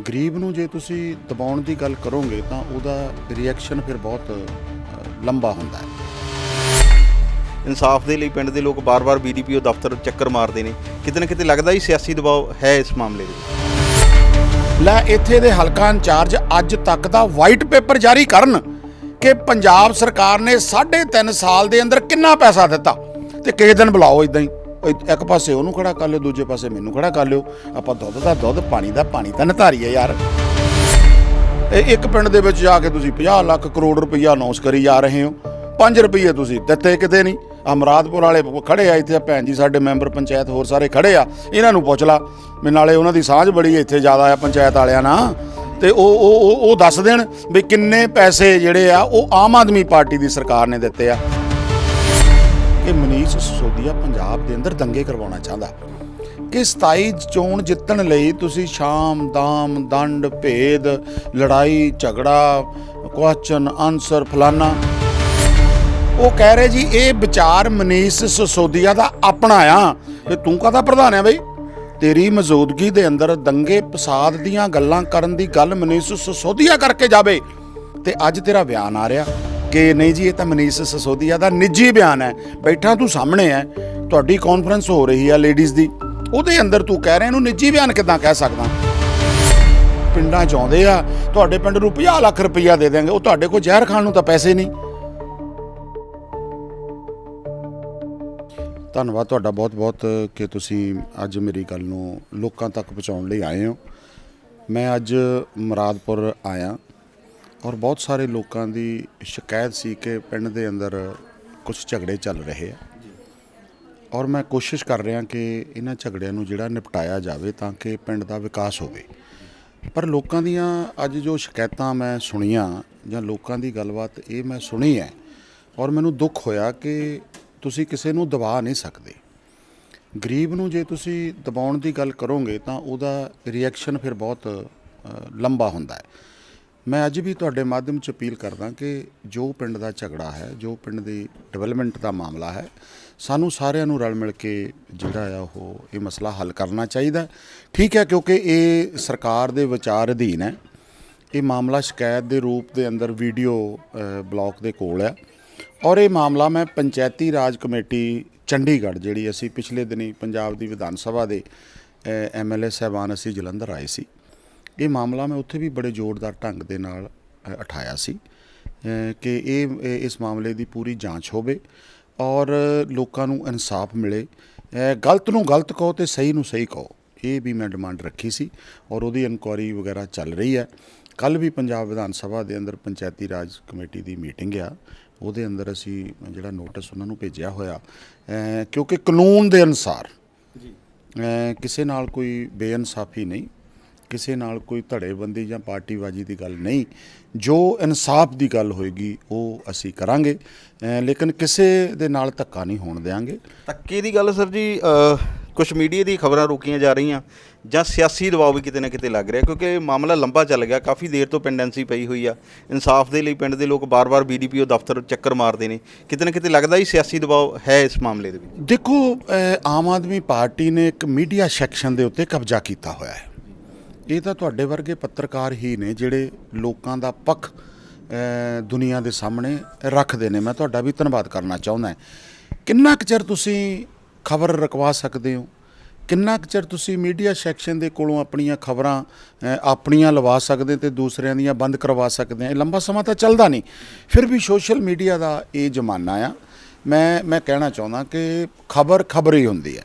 ਗਰੀਬ ਨੂੰ ਜੇ ਤੁਸੀਂ ਦਬਾਉਣ ਦੀ ਗੱਲ ਕਰੋਗੇ ਤਾਂ ਉਹਦਾ ਰਿਐਕਸ਼ਨ ਫਿਰ ਬਹੁਤ ਲੰਬਾ ਹੁੰਦਾ ਹੈ। ਇਨਸਾਫ ਦੇ ਲਈ ਪਿੰਡ ਦੇ ਲੋਕ ਬਾਰ-ਬਾਰ ਬੀਡੀਪੀਓ ਦਫ਼ਤਰ ਚੱਕਰ ਮਾਰਦੇ ਨੇ। ਕਿਤੇ ਨਾ ਕਿਤੇ ਲੱਗਦਾ ਹੀ ਸਿਆਸੀ ਦਬਾਅ ਹੈ ਇਸ ਮਾਮਲੇ ਦੇ ਲੈ ਇੱਥੇ ਦੇ ਹਲਕਾ ਇੰਚਾਰਜ ਅੱਜ ਤੱਕ ਦਾ ਵਾਈਟ ਪੇਪਰ ਜਾਰੀ ਕਰਨ ਕਿ ਪੰਜਾਬ ਸਰਕਾਰ ਨੇ 3.5 ਸਾਲ ਦੇ ਅੰਦਰ ਕਿੰਨਾ ਪੈਸਾ ਦਿੱਤਾ ਤੇ ਕਿਸੇ ਦਿਨ ਬੁਲਾਓ ਇਦਾਂ ਹੀ। ਇੱਕ ਪਾਸੇ ਉਹਨੂੰ ਖੜਾ ਕਰ ਲਿਓ, ਦੂਜੇ ਪਾਸੇ ਮੈਨੂੰ ਖੜਾ ਕਰ ਲਿਓ। ਆਪਾਂ ਦੁੱਧ ਦਾ ਦੁੱਧ, ਪਾਣੀ ਦਾ ਪਾਣੀ ਤਾਂ ਨਧਾਰੀਏ ਯਾਰ। ਇਹ ਇੱਕ ਪਿੰਡ ਦੇ ਵਿੱਚ ਜਾ ਕੇ ਤੁਸੀਂ 50 ਲੱਖ ਕਰੋੜ ਰੁਪਈਆ ਅਨਾਉਂਸ ਕਰੀ ਜਾ ਰਹੇ ਹੋ। 5 ਰੁਪਈਏ ਤੁਸੀਂ ਦਿੱਤੇ ਕਿਤੇ ਨਹੀਂ। ਅਮਰਾਦਪੁਰ ਵਾਲੇ ਖੜੇ ਆ ਇੱਥੇ, ਭੈਣ ਜੀ ਸਾਡੇ ਮੈਂਬਰ ਪੰਚਾਇਤ ਹੋਰ ਸਾਰੇ ਖੜੇ ਆ। ਇਹਨਾਂ ਨੂੰ ਪੁੱਛ ਲਾ, ਵੀ ਨਾਲੇ ਉਹਨਾਂ ਦੀ ਸਾਂਝ ਬੜੀ ਇੱਥੇ ਜ਼ਿਆਦਾ ਆ ਪੰਚਾਇਤ ਵਾਲਿਆਂ ਨਾਲ। ਤੇ ਉਹ ਉਹ- ਉਹ ਦੱਸ ਦੇਣ ਵੀ ਕਿੰਨੇ ਪੈਸੇ ਜਿਹੜੇ ਆ, ਉਹ ਆਮ ਆਦਮੀ ਪਾਰਟੀ ਦੀ ਸਰਕਾਰ ਨੇ ਦਿੱਤੇ ਆ। ਕਿ ਮਨੀਸ਼ ਸਿਸੋਦੀਆ ਪੰਜਾਬ ਦੇ ਅੰਦਰ ਦੰਗੇ ਕਰਵਾਉਣਾ ਚਾਹੁੰਦਾ ਕਿ 27 ਚੋਣ ਜਿੱਤਣ ਲਈ ਤੁਸੀਂ ਸ਼ਾਮ, ਦਾਮ, ਦੰਡ, ਭੇਦ, ਲੜਾਈ, ਝਗੜਾ, ਕੁਐਸਚਨ ਆਨਸਰ ਫਲਾਨਾ। ਉਹ ਕਹਿ ਰਹੇ ਜੀ, ਇਹ ਵਿਚਾਰ ਮਨੀਸ਼ ਸਿਸੋਦੀਆ ਦਾ ਆਪਣਾ ਆ। ਤੇ ਤੂੰ ਕਾਹਦਾ ਪ੍ਰਧਾਨ ਆ ਬਈ? ਤੇਰੀ ਮੌਜੂਦਗੀ ਦੇ ਅੰਦਰ ਦੰਗੇ ਪਸਾਦ ਦੀਆਂ ਗੱਲਾਂ ਕਰਨ ਦੀ ਗੱਲ ਮਨੀਸ਼ ਸਿਸੋਦੀਆ ਕਰਕੇ ਜਾਵੇ। ਤੇ ਅੱਜ ਤੇਰਾ ਬਿਆਨ ਆ ਰਿਹਾ। ਕਿ ਨਹੀਂ ਜੀ, ਇਹ ਤਾਂ ਮਨੀਸ਼ ਸਸੋਦੀਆ ਦਾ ਨਿੱਜੀ ਬਿਆਨ ਹੈ। ਬੈਠਾ ਤੂੰ ਸਾਹਮਣੇ ਹੈ, ਤੁਹਾਡੀ ਕਾਨਫਰੰਸ ਹੋ ਰਹੀ ਹੈ ਲੇਡੀਜ਼ ਦੀ। ਉਹਦੇ ਅੰਦਰ ਤੂੰ ਕਹਿ ਰਿਹਾ ਇਹਨੂੰ ਨਿੱਜੀ ਬਿਆਨ ਕਿਦਾਂ ਕਹਿ ਸਕਦਾ? ਪਿੰਡਾਂ ਚ ਆਉਂਦੇ ਆ, ਤੁਹਾਡੇ ਪਿੰਡ ਨੂੰ 50 ਲੱਖ ਰੁਪਈਆ ਦੇ ਦੇਣਗੇ, ਉਹ ਤੁਹਾਡੇ ਕੋਲ ਜ਼ਹਿਰ ਖਾਣ ਨੂੰ ਤਾਂ ਪੈਸੇ ਨਹੀਂ। ਧੰਨਵਾਦ ਤੁਹਾਡਾ ਬਹੁਤ-ਬਹੁਤ ਕਿ ਤੁਸੀਂ ਅੱਜ ਮੇਰੀ ਗੱਲ ਨੂੰ ਲੋਕਾਂ ਤੱਕ ਪਹੁੰਚਾਉਣ ਲਈ ਆਏ ਹੋ। ਮੈਂ ਅੱਜ ਮੁਰਾਦਪੁਰ ਆਇਆ। ਔਰ ਬਹੁਤ ਸਾਰੇ ਲੋਕਾਂ ਦੀ ਸ਼ਿਕਾਇਤ ਸੀ ਕਿ ਪਿੰਡ ਦੇ ਅੰਦਰ ਕੁਝ ਝਗੜੇ ਚੱਲ ਰਹੇ ਆ। ਔਰ ਮੈਂ ਕੋਸ਼ਿਸ਼ ਕਰ ਰਿਹਾ ਕਿ ਇਹਨਾਂ ਝਗੜਿਆਂ ਨੂੰ ਜਿਹੜਾ ਨਿਪਟਾਇਆ ਜਾਵੇ ਤਾਂ ਕਿ ਪਿੰਡ ਦਾ ਵਿਕਾਸ ਹੋਵੇ। ਪਰ ਲੋਕਾਂ ਦੀਆਂ ਅੱਜ ਜੋ ਸ਼ਿਕਾਇਤਾਂ ਮੈਂ ਸੁਣੀਆਂ ਜਾਂ ਲੋਕਾਂ ਦੀ ਗੱਲਬਾਤ ਇਹ ਮੈਂ ਸੁਣੀ ਹੈ ਔਰ ਮੈਨੂੰ ਦੁੱਖ ਹੋਇਆ ਕਿ ਤੁਸੀਂ ਕਿਸੇ ਨੂੰ ਦਬਾ ਨਹੀਂ ਸਕਦੇ। ਗਰੀਬ ਨੂੰ ਜੇ ਤੁਸੀਂ ਦਬਾਉਣ ਦੀ ਗੱਲ ਕਰੋਗੇ ਤਾਂ ਉਹਦਾ ਰਿਐਕਸ਼ਨ ਫਿਰ ਬਹੁਤ ਲੰਬਾ ਹੁੰਦਾ ਹੈ। ਮੈਂ ਅੱਜ ਵੀ ਤੁਹਾਡੇ ਮਾਧਿਅਮ ਚ ਅਪੀਲ ਕਰਦਾ ਕਿ ਜੋ ਪਿੰਡ ਦਾ ਝਗੜਾ ਹੈ ਜੋ ਪਿੰਡ ਦੀ ਡਿਵੈਲਪਮੈਂਟ ਦਾ ਮਾਮਲਾ ਹੈ ਸਾਨੂੰ ਸਾਰਿਆਂ ਨੂੰ ਰਲ ਮਿਲ ਕੇ ਜਿਹੜਾ ਆ ਉਹ ਇਹ ਮਸਲਾ ਹੱਲ ਕਰਨਾ ਚਾਹੀਦਾ ਠੀਕ ਹੈ ਕਿਉਂਕਿ ਇਹ ਸਰਕਾਰ ਦੇ ਵਿਚਾਰ ਅਧੀਨ ਹੈ। ਇਹ ਮਾਮਲਾ ਸ਼ਿਕਾਇਤ ਦੇ ਰੂਪ ਦੇ ਅੰਦਰ ਵੀਡੀਓ ਅ, ਬਲਾਕ ਦੇ ਕੋਲ ਹੈ ਔਰ ਇਹ ਮਾਮਲਾ ਮੈਂ ਪੰਚਾਇਤੀ ਰਾਜ ਕਮੇਟੀ ਚੰਡੀਗੜ੍ਹ ਜਿਹੜੀ ਅਸੀਂ ਪਿਛਲੇ ਦਿਨੀ ਪੰਜਾਬ ਦੀ ਵਿਧਾਨ ਸਭਾ ਦੇ ਐਮਐਲਏ ਸਾਹਿਬਾਨ ਅਸੀਂ ਜਲੰਧਰ ਆਏ ਸੀ। ਇਹ ਮਾਮਲਾ ਮੈਂ ਉੱਥੇ ਵੀ ਬੜੇ ਜ਼ੋਰਦਾਰ ਢੰਗ ਦੇ ਨਾਲ ਉਠਾਇਆ ਸੀ ਕਿ ਇਹ ਇਸ ਮਾਮਲੇ ਦੀ ਪੂਰੀ ਜਾਂਚ ਹੋਵੇ ਔਰ ਲੋਕਾਂ ਨੂੰ ਇਨਸਾਫ ਮਿਲੇ। ਗਲਤ ਨੂੰ ਗਲਤ ਕਹੋ ਤੇ ਸਹੀ ਨੂੰ ਸਹੀ ਕਹੋ ਇਹ ਵੀ ਮੈਂ ਡਿਮਾਂਡ ਰੱਖੀ ਸੀ ਔਰ ਉਹਦੀ ਇਨਕੁਆਰੀ ਵਗੈਰਾ ਚੱਲ ਰਹੀ ਹੈ। ਕੱਲ ਵੀ ਪੰਜਾਬ ਵਿਧਾਨ ਸਭਾ ਦੇ ਅੰਦਰ ਪੰਚਾਇਤੀ ਰਾਜ ਕਮੇਟੀ ਦੀ ਮੀਟਿੰਗ ਆ ਉਹਦੇ ਅੰਦਰ ਅਸੀਂ ਜਿਹੜਾ ਨੋਟਿਸ ਉਹਨਾਂ ਨੂੰ ਭੇਜਿਆ ਹੋਇਆ ਕਿਉਂਕਿ ਕਾਨੂੰਨ ਦੇ ਅਨੁਸਾਰ ਅ, ਕਿਸੇ ਨਾਲ ਕੋਈ ਬੇਇਨਸਾਫੀ ਨਹੀਂ ਕਿਸੇ ਨਾਲ ਕੋਈ ਧੜੇਬੰਦੀ ਜਾਂ ਪਾਰਟੀਬਾਜ਼ੀ ਦੀ ਗੱਲ ਨਹੀਂ ਜੋ ਇਨਸਾਫ ਦੀ ਗੱਲ ਹੋਏਗੀ ਉਹ ਅਸੀਂ ਕਰਾਂਗੇ। ਲੇਕਿਨ ਕਿਸੇ ਦੇ ਨਾਲ ਧੱਕਾ ਨਹੀਂ ਹੋਣ ਦੇਵਾਂਗੇ ਧੱਕੇ ਦੀ ਗੱਲ ਸਰ ਜੀ ਕੁਝ ਮੀਡੀਆ ਦੀ ਖਬਰਾਂ ਰੋਕੀਆਂ ਜਾ ਰਹੀਆਂ ਜਾਂ ਸਿਆਸੀ ਦਬਾਅ ਵੀ ਕਿਤੇ ਨਾ ਕਿਤੇ ਲੱਗ ਰਿਹਾ ਕਿਉਂਕਿ ਮਾਮਲਾ ਲੰਬਾ ਚੱਲ ਗਿਆ ਕਾਫੀ ਦੇਰ ਤੋਂ ਪੈਂਡੈਂਸੀ ਪਈ ਹੋਈ ਆ। ਇਨਸਾਫ ਦੇ ਲਈ ਪਿੰਡ ਦੇ ਲੋਕ ਬਾਰ-ਬਾਰ ਬੀਡੀਪੀਓ ਦਫ਼ਤਰ ਚੱਕਰ ਮਾਰਦੇ ਨੇ। ਕਿਤੇ ਨਾ ਕਿਤੇ ਲੱਗਦਾ ਹੀ ਸਿਆਸੀ ਦਬਾਅ ਹੈ ਇਸ ਮਾਮਲੇ ਦੇ ਵਿੱਚ। ਦੇਖੋ ਆਮ ਆਦਮੀ ਪਾਰਟੀ ਨੇ ਇੱਕ ਮੀਡੀਆ ਸੈਕਸ਼ਨ ਦੇ ਉੱਤੇ ਕਬਜ਼ਾ ਕੀਤਾ ਹੋਇਆ ਹੈ। ਇਹ ਤਾਂ ਤੁਹਾਡੇ ਵਰਗੇ ਪੱਤਰਕਾਰ ਹੀ ਨੇ ਜਿਹੜੇ ਲੋਕਾਂ ਦਾ ਪੱਖ ਦੁਨੀਆ ਦੇ ਸਾਹਮਣੇ ਰੱਖਦੇ ਨੇ। ਮੈਂ ਤੁਹਾਡਾ ਵੀ ਧੰਨਵਾਦ ਕਰਨਾ ਚਾਹੁੰਦਾ ਕਿੰਨਾ ਕੁ ਚਿਰ ਤੁਸੀਂ ਖਬਰ ਰਕਵਾ ਸਕਦੇ ਹੋ? ਕਿੰਨਾ ਕੁ ਚਿਰ ਤੁਸੀਂ ਮੀਡੀਆ ਸੈਕਸ਼ਨ ਦੇ ਕੋਲੋਂ ਆਪਣੀਆਂ ਖਬਰਾਂ ਆਪਣੀਆਂ ਲਵਾ ਸਕਦੇ ਤੇ ਦੂਸਰਿਆਂ ਦੀਆਂ ਬੰਦ ਕਰਵਾ ਸਕਦੇ ਆ ਇਹ ਲੰਬਾ ਸਮਾਂ ਤਾਂ ਚੱਲਦਾ ਨਹੀਂ। ਫਿਰ ਵੀ ਸੋਸ਼ਲ ਮੀਡੀਆ ਦਾ ਇਹ ਜ਼ਮਾਨਾ ਆ। ਮੈਂ ਮੈਂ ਕਹਿਣਾ ਚਾਹੁੰਦਾ ਕਿ ਖਬਰ ਖਬਰ ਹੀ ਹੁੰਦੀ ਹੈ।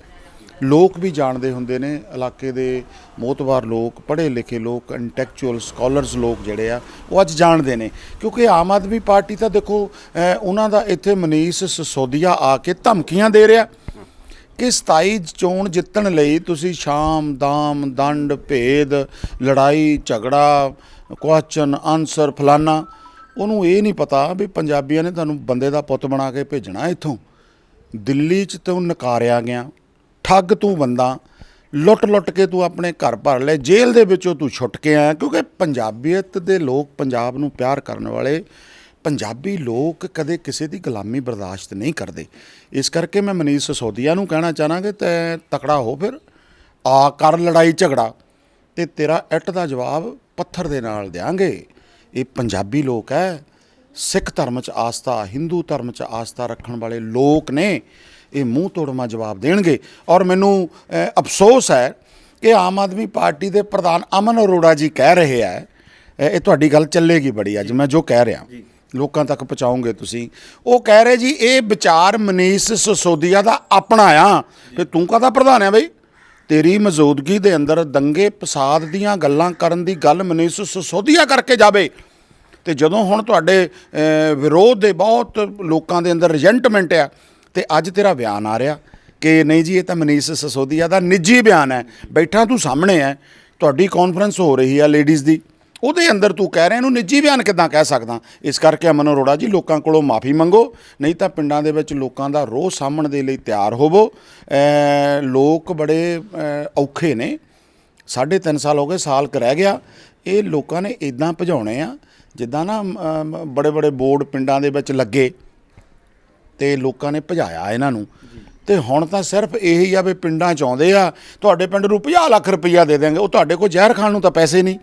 ਲੋਕ ਵੀ ਜਾਣਦੇ ਹੁੰਦੇ ਨੇ, ਇਲਾਕੇ ਦੇ ਮੋਤਵਾਰ ਲੋਕ ਪੜ੍ਹੇ ਲਿਖੇ ਲੋਕ ਇੰਟੈਕਚੁਅਲ ਸਕਾਲਰਸ ਲੋਕ ਜਿਹੜੇ ਆ, ਉਹ ਅੱਜ ਜਾਣਦੇ ਨੇ। ਕਿਉਂਕਿ ਆਮ ਆਦਮੀ ਪਾਰਟੀ ਤਾਂ ਦੇਖੋ ਉਹਨਾਂ ਦਾ ਇੱਥੇ ਮਨੀਸ਼ ਸਸੋਦੀਆ ਆ ਕੇ ਧਮਕੀਆਂ ਦੇ ਰਿਹਾ। ਕਿ 27 ਚੋਣ ਜਿੱਤਣ ਲਈ ਤੁਸੀਂ ਸ਼ਾਮ, ਦਾਮ, ਦੰਡ, ਭੇਦ, ਲੜਾਈ, ਝਗੜਾ, ਕੁਐਸਚਨ ਆਨਸਰ ਫਲਾਨਾ, ਉਹਨੂੰ ਇਹ ਨਹੀਂ ਪਤਾ ਵੀ ਪੰਜਾਬੀਆਂ ਨੇ ਤੁਹਾਨੂੰ ਬੰਦੇ ਦਾ ਪੁੱਤ ਬਣਾ ਕੇ ਭੇਜਣਾ ਇੱਥੋਂ। ਦਿੱਲੀ 'ਚ ਤੂੰ ਨਕਾਰਿਆ ਗਿਆ। ਠੱਗ ਤੂੰ ਬੰਦਾ, ਲੁੱਟ ਲੁੱਟ ਕੇ ਤੂੰ ਆਪਣੇ ਘਰ ਭਰ ਲੈ, ਜੇਲ੍ਹ ਦੇ ਵਿੱਚੋਂ ਤੂੰ ਛੁੱਟ ਕੇ ਆਇਆ, ਕਿਉਂਕਿ ਪੰਜਾਬੀਅਤ ਦੇ ਲੋਕ ਪੰਜਾਬ ਨੂੰ ਪਿਆਰ ਕਰਨ ਵਾਲੇ ਪੰਜਾਬੀ ਲੋਕ ਕਦੇ ਕਿਸੇ ਦੀ ਗੁਲਾਮੀ ਬਰਦਾਸ਼ਤ ਨਹੀਂ ਕਰਦੇ। ਇਸ ਕਰਕੇ ਮੈਂ ਮਨੀਸ਼ ਸਸੋਦੀਆ ਨੂੰ ਕਹਿਣਾ ਚਾਹਾਂਗੇ, ਤੈ ਤਕੜਾ ਹੋ ਫਿਰ, ਆ ਕਰ ਲੜਾਈ ਝਗੜਾ, ਤੇ ਤੇਰਾ ਇੱਟ ਦਾ ਜਵਾਬ ਪੱਥਰ ਦੇ ਨਾਲ ਦਿਆਂਗੇ। ਇਹ ਪੰਜਾਬੀ ਲੋਕ ਹੈ ਸਿੱਖ ਧਰਮ 'ਚ ਆਸਥਾ, ਹਿੰਦੂ ਧਰਮ 'ਚ ਆਸਥਾ ਰੱਖਣ ਵਾਲੇ ਲੋਕ ਨੇ। ਇਹ ਮੂੰਹ ਤੋੜਮਾ ਜਵਾਬ ਦੇਣਗੇ। ਔਰ ਮੈਨੂੰ ਅਫਸੋਸ ਹੈ ਕਿ ਆਮ ਆਦਮੀ ਪਾਰਟੀ ਦੇ ਪ੍ਰਧਾਨ ਅਮਨ ਅਰੋੜਾ ਜੀ ਕਹਿ ਰਹੇ ਆ ਇਹ ਤੁਹਾਡੀ ਗੱਲ ਚੱਲੇਗੀ ਬੜੀ ਅੱਜ ਮੈਂ ਜੋ ਕਹਿ ਰਿਹਾ। ਲੋਕਾਂ ਤੱਕ ਪਹੁੰਚਾਉਂਗੇ ਤੁਸੀਂ। ਉਹ ਕਹਿ ਰਹੇ ਜੀ ਇਹ ਵਿਚਾਰ ਮਨੀਸ਼ ਸਿਸੋਦੀਆ ਦਾ ਆਪਣਾ ਆ। ਤੇ ਤੂੰ ਕਾਹਦਾ ਪ੍ਰਧਾਨ ਆ ਬਈ? ਤੇਰੀ ਮੌਜੂਦਗੀ ਦੇ ਅੰਦਰ ਦੰਗੇ ਫਸਾਦ ਦੀਆਂ ਗੱਲਾਂ ਕਰਨ ਦੀ ਗੱਲ ਮਨੀਸ਼ ਸਿਸੋਦੀਆ ਕਰਕੇ ਜਾਵੇ। ਤੇ ਜਦੋਂ ਹੁਣ ਤੁਹਾਡੇ ਵਿਰੋਧ ਦੇ ਬਹੁਤ ਲੋਕਾਂ ਦੇ ਅੰਦਰ ਰਿਜੈਂਟਮੈਂਟ ਆ ਤੇ ਅੱਜ ਤੇਰਾ ਬਿਆਨ ਆ ਰਿਹਾ ਕਿ ਨਹੀਂ ਜੀ, ਇਹ ਤਾਂ ਮਨੀਸ਼ ਸਸੋਦੀਆ ਦਾ ਨਿੱਜੀ ਬਿਆਨ ਹੈ। ਬੈਠਾ ਤੂੰ ਸਾਹਮਣੇ ਹੈ, ਤੁਹਾਡੀ ਕਾਨਫਰੰਸ ਹੋ ਰਹੀ ਹੈ ਲੇਡੀਜ਼ ਦੀ। ਉਹਦੇ ਅੰਦਰ ਤੂੰ ਕਹਿ ਰਿਹਾ, ਇਹਨੂੰ ਨਿੱਜੀ ਬਿਆਨ ਕਿਦਾਂ ਕਹਿ ਸਕਦਾ? ਇਸ ਕਰਕੇ ਅਮਨ ਅਰੋੜਾ ਜੀ, ਲੋਕਾਂ ਕੋਲੋਂ ਮਾਫੀ ਮੰਗੋ, ਨਹੀਂ ਤਾਂ ਪਿੰਡਾਂ ਦੇ ਵਿੱਚ ਲੋਕਾਂ ਦਾ ਰੋਹ ਸਾਹਮਣ ਦੇ ਲਈ ਤਿਆਰ ਹੋਵੋ। ਲੋਕ ਬੜੇ ਔਖੇ ਨੇ। ਸਾਢੇ ਤਿੰਨ ਸਾਲ ਹੋ ਗਏ, ਸਾਲ ਕੁ ਰਹਿ ਗਿਆ। ਇਹ ਲੋਕਾਂ ਨੇ ਇਦਾਂ ਭਜਾਉਣੇ ਆ, ਜਿੱਦਾਂ ਨਾ ਬੜੇ ਬੜੇ ਬੋਰਡ ਪਿੰਡਾਂ ਦੇ ਵਿੱਚ ਲੱਗੇ। ਤੇ ਲੋਕਾਂ ਨੇ ਭਜਾਇਆ ਇਹਨਾਂ ਨੂੰ। ਤੇ ਹੁਣ ਤਾਂ ਸਿਰਫ ਇਹੀ ਆ ਵੀ ਪਿੰਡਾਂ ਚ ਆਉਂਦੇ ਆ ਤੁਹਾਡੇ ਪਿੰਡ ਨੂੰ 50 ਲੱਖ ਰੁਪਈਆ ਦੇ ਦੇਣਗੇ ਉਹ ਤੁਹਾਡੇ ਕੋਲ ਜ਼ਹਿਰ ਖਾਣ ਨੂੰ ਤਾਂ ਪੈਸੇ ਨਹੀਂ।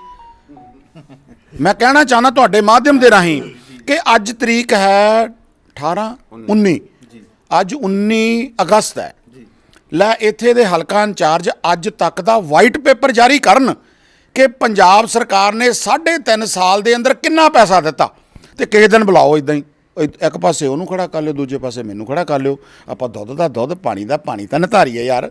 ਮੈਂ ਕਹਿਣਾ ਚਾਹੁੰਦਾ ਤੁਹਾਡੇ ਮਾਧਿਅਮ ਦੇ ਰਾਹੀਂ ਕਿ ਅੱਜ ਤਰੀਕ ਹੈ 18 19 ਅੱਜ 19 ਅਗਸਤ ਹੈ। ਲੈ ਇੱਥੇ ਦੇ ਹਲਕਾ ਇੰਚਾਰਜ ਅੱਜ ਤੱਕ ਦਾ ਵਾਈਟ ਪੇਪਰ ਜਾਰੀ ਕਰਨ ਕਿ ਪੰਜਾਬ ਸਰਕਾਰ ਨੇ 3.5 ਸਾਲ ਦੇ ਅੰਦਰ ਕਿੰਨਾ ਪੈਸਾ ਦਿੱਤਾ ਤੇ ਕਿਸੇ ਦਿਨ ਬੁਲਾਓ ਇਦਾਂ ਹੀ। ਇੱਕ ਪਾਸੇ ਉਹਨੂੰ ਖੜਾ ਕਰ ਲਿਓ, ਦੂਜੇ ਪਾਸੇ ਮੈਨੂੰ ਖੜਾ ਕਰ ਲਿਓ। ਆਪਾਂ ਦੁੱਧ ਦਾ ਦੁੱਧ, ਪਾਣੀ ਦਾ ਪਾਣੀ ਤਾਂ ਨਤਾਰੀਏ ਯਾਰ।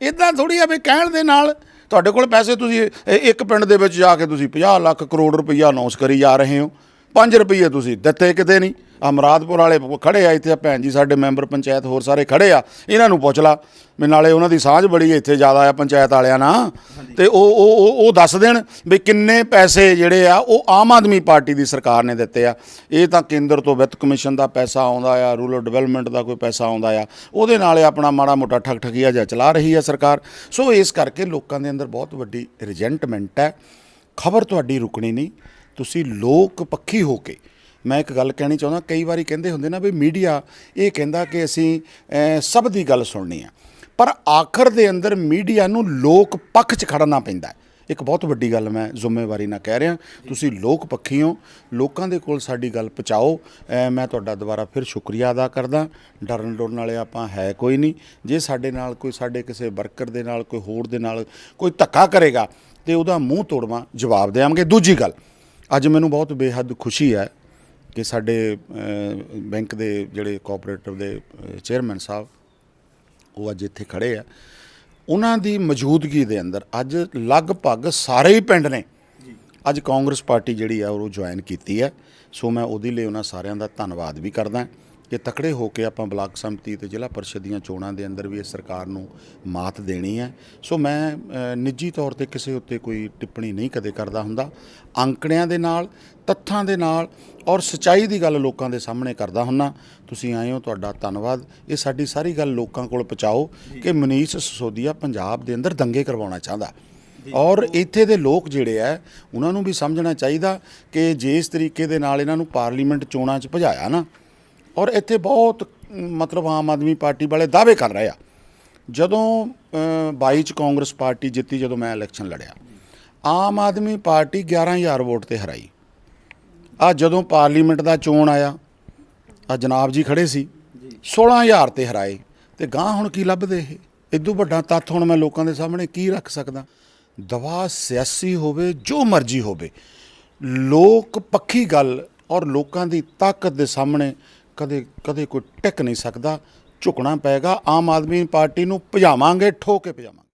ਇਦਾਂ ਥੋੜੀ ਆ ਵੀ ਕਹਿਣ ਦੇ ਨਾਲ ਤੁਹਾਡੇ ਕੋਲ ਪੈਸੇ ਤੁਸੀਂ ਇੱਕ ਪਿੰਡ ਦੇ ਵਿੱਚ ਜਾ ਕੇ ਤੁਸੀਂ 50 ਲੱਖ ਕਰੋੜ ਰੁਪਈਆ ਅਨਾਉਂਸ ਕਰੀ ਜਾ ਰਹੇ ਹੋ। 5 ਰੁਪਈਏ ਤੁਸੀਂ ਦਿੱਤੇ ਕਿਤੇ ਨਹੀਂ। ਅਮਰਾਦਪੁਰ ਵਾਲੇ ਖੜੇ ਆ ਇੱਥੇ ਭੈਣ ਜੀ ਸਾਡੇ ਮੈਂਬਰ ਪੰਚਾਇਤ ਹੋਰ ਸਾਰੇ ਖੜੇ ਆ। ਇਹਨਾਂ ਨੂੰ ਪੁੱਛ ਲਾ ਵੀ ਨਾਲੇ ਉਹਨਾਂ ਦੀ ਸਾਂਝ ਬੜੀ ਇੱਥੇ ਜ਼ਿਆਦਾ ਆ ਪੰਚਾਇਤ ਵਾਲਿਆਂ ਨਾਲ। ਤੇ ਉਹ ਉਹ ਉਹ- ਦੱਸ ਦੇਣ ਵੀ ਕਿੰਨੇ ਪੈਸੇ ਜਿਹੜੇ ਆ ਉਹ ਆਮ ਆਦਮੀ ਪਾਰਟੀ ਦੀ ਸਰਕਾਰ ਨੇ ਦਿੱਤੇ ਆ। ਇਹ ਤਾਂ ਕੇਂਦਰ ਤੋਂ ਵਿੱਤ ਕਮਿਸ਼ਨ ਦਾ ਪੈਸਾ ਆਉਂਦਾ ਆ ਰੂਰਲ ਡਿਵੈਲਪਮੈਂਟ ਦਾ ਕੋਈ ਪੈਸਾ ਆਉਂਦਾ ਆ। ਉਹਦੇ ਨਾਲ ਆਪਣਾ ਮਾੜਾ ਮੋਟਾ ਠੱਗ ਠਗੀਆ ਜਿਹਾ ਚਲਾ ਰਹੀ ਹੈ ਸਰਕਾਰ। ਸੋ ਇਸ ਕਰਕੇ ਲੋਕਾਂ ਦੇ ਅੰਦਰ ਬਹੁਤ ਵੱਡੀ ਰਿਜੈਂਟਮੈਂਟ ਹੈ। ਖਬਰ ਤੁਹਾਡੀ ਰੁਕਣੀ ਨਹੀਂ। ਤੁਸੀਂ ਲੋਕ ਪੱਖੀ ਹੋ ਕੇ, ਮੈਂ ਇੱਕ ਗੱਲ ਕਹਿਣੀ ਚਾਹੁੰਦਾ, ਕਈ ਵਾਰੀ ਕਹਿੰਦੇ ਹੁੰਦੇ ਨਾ ਵੀ ਮੀਡੀਆ ਇਹ ਕਹਿੰਦਾ ਕਿ ਅਸੀਂ ਸਭ ਦੀ ਗੱਲ ਸੁਣਨੀ ਆ। ਪਰ ਆਖਰ ਦੇ ਅੰਦਰ ਮੀਡੀਆ ਨੂੰ ਲੋਕ ਪੱਖ 'ਚ ਖੜਨਾ ਪੈਂਦਾ ਇੱਕ ਬਹੁਤ ਵੱਡੀ ਗੱਲ ਮੈਂ ਜ਼ਿੰਮੇਵਾਰੀ ਨਾਲ ਕਹਿ ਰਿਹਾ, ਤੁਸੀਂ ਲੋਕ ਪੱਖੀ ਹੋ, ਲੋਕਾਂ ਦੇ ਕੋਲ ਸਾਡੀ ਗੱਲ ਪਹੁੰਚਾਓ ਮੈਂ ਤੁਹਾਡਾ ਦੁਬਾਰਾ ਫਿਰ ਸ਼ੁਕਰੀਆ ਅਦਾ ਕਰਦਾ, ਡਰਨ ਡਰਨ ਵਾਲੇ ਆਪਾਂ ਹੈ ਕੋਈ ਨਹੀਂ। ਜੇ ਸਾਡੇ ਨਾਲ ਕੋਈ, ਸਾਡੇ ਕਿਸੇ ਵਰਕਰ ਦੇ ਨਾਲ, ਕੋਈ ਹੋਰ ਦੇ ਨਾਲ ਕੋਈ ਧੱਕਾ ਕਰੇਗਾ, ਤੇ ਉਹਦਾ ਮੂੰਹ ਤੋੜਵਾ, ਜਵਾਬ ਦੇਵਾਂਗੇ। ਦੂਜੀ ਗੱਲ ਅੱਜ ਮੈਨੂੰ ਬਹੁਤ ਬੇਹੱਦ ਖੁਸ਼ੀ ਹੈ ਕਿ ਸਾਡੇ ਬੈਂਕ ਦੇ ਜਿਹੜੇ ਕੋਆਪਰੇਟਿਵ ਦੇ ਚੇਅਰਮੈਨ ਸਾਹਿਬ ਉਹ ਅੱਜ ਇੱਥੇ ਖੜੇ ਆ। ਉਹਨਾਂ ਦੀ ਮੌਜੂਦਗੀ ਦੇ ਅੰਦਰ ਅੱਜ ਲਗਭਗ ਸਾਰੇ ਹੀ ਪਿੰਡ ਨੇ। ਅੱਜ ਕਾਂਗਰਸ ਪਾਰਟੀ ਜਿਹੜੀ ਆ ਉਹ ਜੁਆਇਨ ਕੀਤੀ ਹੈ। ਸੋ ਮੈਂ ਉਹਦੇ ਲਈ ਉਹਨਾਂ ਸਾਰਿਆਂ ਦਾ ਧੰਨਵਾਦ ਵੀ ਕਰਦਾ। ਕਿ ਤਕੜੇ ਹੋ ਕੇ ਆਪਾਂ ਬਲਾਕ ਸੰਮਤੀ ਤੇ ਜ਼ਿਲ੍ਹਾ ਪਰਿਸ਼ਦ ਦੀਆਂ ਚੋਣਾਂ ਦੇ ਅੰਦਰ ਵੀ ਇਸ ਸਰਕਾਰ ਨੂੰ ਮਾਤ ਦੇਣੀ ਹੈ। ਸੋ ਮੈਂ ਨਿੱਜੀ ਤੌਰ ਤੇ ਕਿਸੇ ਉੱਤੇ ਕੋਈ ਟਿੱਪਣੀ ਨਹੀਂ ਕਦੇ ਕਰਦਾ ਹੁੰਦਾ। ਅੰਕੜਿਆਂ ਦੇ ਨਾਲ ਤੱਥਾਂ ਦੇ ਨਾਲ ਔਰ ਸਚਾਈ ਦੀ ਗੱਲ ਲੋਕਾਂ ਦੇ ਸਾਹਮਣੇ ਕਰਦਾ ਹੁੰਨਾ ਤੁਸੀਂ ਆਏ ਹੋ ਤੁਹਾਡਾ ਧੰਨਵਾਦ। ਇਹ ਸਾਡੀ ਸਾਰੀ ਗੱਲ ਲੋਕਾਂ ਕੋਲ ਪਹੁੰਚਾਓ ਕਿ ਮਨੀਸ਼ ਸਿਸੋਦੀਆ ਪੰਜਾਬ ਦੇ ਅੰਦਰ ਦੰਗੇ ਕਰਵਾਉਣਾ ਚਾਹੁੰਦਾ। ਔਰ ਇੱਥੇ ਦੇ ਲੋਕ ਜਿਹੜੇ ਆ ਉਹਨਾਂ ਨੂੰ ਵੀ ਸਮਝਣਾ ਚਾਹੀਦਾ ਕਿ ਜੇ ਇਸ ਤਰੀਕੇ ਦੇ ਨਾਲ ਇਹਨਾਂ ਨੂੰ ਪਾਰਲੀਮੈਂਟ ਚੋਣਾਂ 'ਚ ਭਜਾਇਆ ਨਾ ਔਰ ਇੱਥੇ ਬਹੁਤ ਮਤਲਬ ਆਮ ਆਦਮੀ ਪਾਰਟੀ ਵਾਲੇ ਦਾਅਵੇ ਕਰ ਰਹੇ ਆ। ਜਦੋਂ ਅ, 22 ਚ ਕਾਂਗਰਸ ਪਾਰਟੀ ਜਿੱਤੀ ਜਦੋਂ ਮੈਂ ਇਲੈਕਸ਼ਨ ਲੜਿਆ ਆਮ ਆਦਮੀ ਪਾਰਟੀ 11000 ਵੋਟ ਤੇ ਹਰਾਈ। ਆ ਜਦੋਂ ਪਾਰਲੀਮੈਂਟ ਦਾ ਚੋਣ ਆਇਆ ਆ ਜਨਾਬ ਜੀ ਖੜੇ ਸੀ 16000 ਤੇ ਹਰਾਏ। ਤੇ ਗਾਂ ਹੁਣ ਕੀ ਲੱਭਦੇ ਇਹ? ਇਦੋਂ ਵੱਡਾ ਤੱਥ ਹੁਣ ਮੈਂ ਲੋਕਾਂ ਦੇ ਸਾਹਮਣੇ ਕੀ ਰੱਖ ਸਕਦਾ? ਦਵਾ ਸਿਆਸੀ ਹੋਵੇ ਜੋ ਮਰਜ਼ੀ ਹੋਵੇ ਲੋਕ ਪੱਖੀ ਗੱਲ ਔਰ ਲੋਕਾਂ ਦੀ ਤਾਕਤ ਦੇ ਸਾਹਮਣੇ ਕਦੇ ਕਦੇ ਕੋਈ ਟਿਕ ਨਹੀਂ ਸਕਦਾ, ਝੁਕਣਾ ਪਏਗਾ ਆਮ ਆਦਮੀ ਪਾਰਟੀ ਨੂੰ ਭਜਾਵਾਂਗੇ ਠੋਕ ਕੇ ਭਜਾਵਾਂਗੇ।